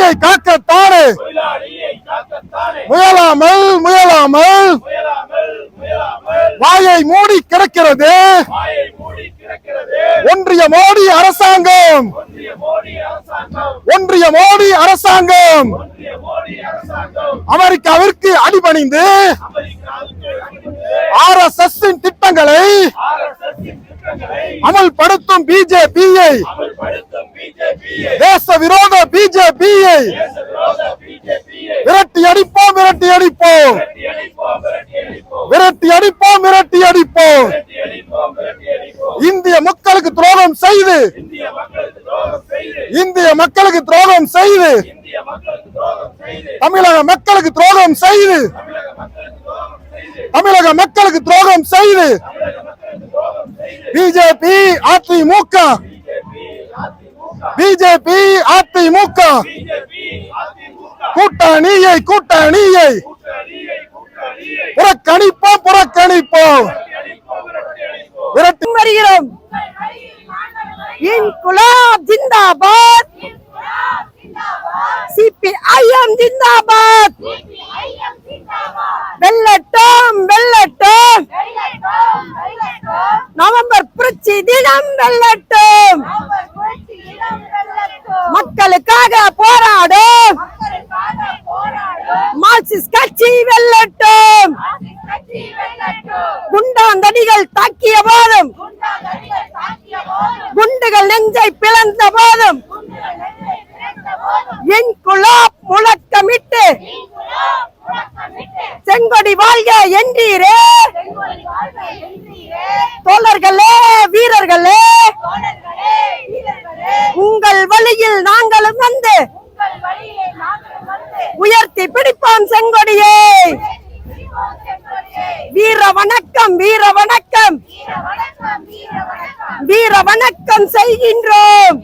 அடியை காக்கத்தானே? முயலாமல் முயலாமல். வாயை மூடி கிடக்கிறது. ஒன்றிய மோடி அரசாங்கம். ஒன்றிய மோடி அரசாங்கம். அமெரிக்காவிற்கு அடிபணிந்து ஆர் எஸ் எஸ் திட்டங்களை அமல்படுத்தும் பிஜேபியை தேச விரோத பிஜேபி விரட்டி அடிப்போம் விரட்டி அடிப்போம். விரட்டி அடிப்போம் விரட்டி அடிப்போம். இந்திய மக்களுக்கு துரோகம் செய்து இந்திய மக்களுக்கு துரோகம் செய்து தமிழக மக்களுக்கு துரோகம் செய்து தமிழக மக்களுக்கு துரோகம் செய்து பிஜேபி அதிமுக பிஜேபி அதிமுக. கூட்டணியை கூட்டணியை. புறக்கணிப்போம் புறக்கணிப்போம். வருகிறோம். இன்குலாப் ஜிந்தாபாத். சிபிஐஎம் ஜிந்தாபாத். வெள்ளட்டம் வெள்ளட்டம். நவம்பர் புரட்சி தினம் வெள்ளட்டம். குண்டுகள் தாக்கிய போதும். குண்டுகள் நெஞ்சை பிளந்த போதும். என் குலாப் முழக்கமிட்டு செங்கொடி வாழ்க என்றீரே தோழர்களே வீரர்களே உங்கள் வழியில் நாங்களும் வந்து உயர்த்தி பிடிப்போம் செங்கொடியை. வீர வணக்கம் வீர வணக்கம் வீர வணக்கம் செய்கின்றோம்.